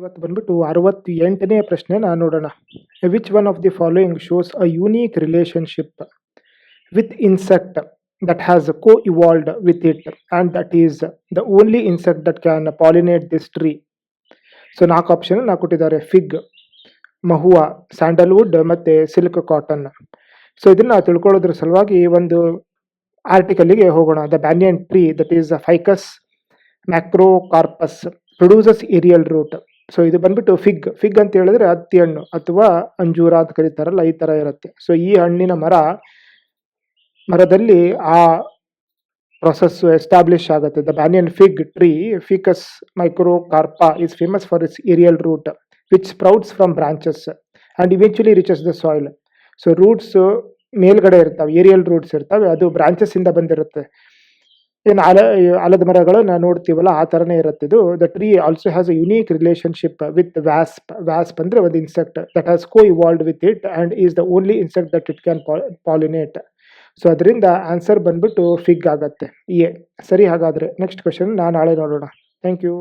ಇವತ್ತು ಬಂದ್ಬಿಟ್ಟು ಅರವತ್ತು ಎಂಟನೇ ಪ್ರಶ್ನೆನ ನೋಡೋಣ. Which one of the following shows a unique relationship with insect that has coevolved with it and that is the only insect that can pollinate this tree so ನಾಲ್ಕು option ನಾ ಕೊಟ್ಟಿದ್ದಾರೆ. Fig mahua sandalwood ಮತ್ತು silk cotton so ಇದನ್ನು ತಿಳ್ಕೊಳ್ಳೋದ್ರ ಸಲುವಾಗಿ ಒಂದು ಆರ್ಟಿಕಲ್ಗೆ ಹೋಗೋಣ. The banyan tree that is ficus macrocarpus produces aerial root so ಇದು ಬಂದ್ಬಿಟ್ಟು ಫಿಗ್ ಫಿಗ್ ಅಂತ ಹೇಳಿದ್ರೆ ಹತ್ತಿ ಹಣ್ಣು ಅಥವಾ ಅಂಜೂರ ಅಂತ ಕರೀತಾರಲ್ಲ, ಈ ತರ ಇರುತ್ತೆ. ಸೊ ಈ ಹಣ್ಣಿನ ಮರ, ಮರದಲ್ಲಿ ಆ ಪ್ರೊಸೆಸ್ ಎಸ್ಟಾಬ್ಲಿಷ್ ಆಗುತ್ತೆ. The banyan fig tree ficus microcarpa is famous for its aerial root which sprouts from branches and eventually reaches the soil so roots ಮೇಲ್ಗಡೆ ಇರ್ತವೆ ಏರಿಯಲ್ ರೂಟ್ಸ್ ಇರ್ತವೆ, ಅದು ಬ್ರಾಂಚಸ್ ಇಂದ ಬಂದಿರುತ್ತೆ. ಏನು ಅಲ ಆಲದ ಮರಗಳು ನಾವು ನೋಡ್ತೀವಲ್ಲ, ಆ ಥರನೇ ಇರುತ್ತೆ ಇದು. The tree also has a unique relationship with wasp wasp ಅಂದರೆ ಒಂದು insect that has coevolved with it and is the only insect that it can pollinate so ಅದರಿಂದ ಆನ್ಸರ್ ಬಂದ್ಬಿಟ್ಟು ಫಿಗ್ ಆಗತ್ತೆ. ಎ, ಸರಿ ಹಾಗಾದರೆ ನೆಕ್ಸ್ಟ್ ಕ್ವೆಶನ್ ನಾನು ನಾಳೆ ನೋಡೋಣ. Thank you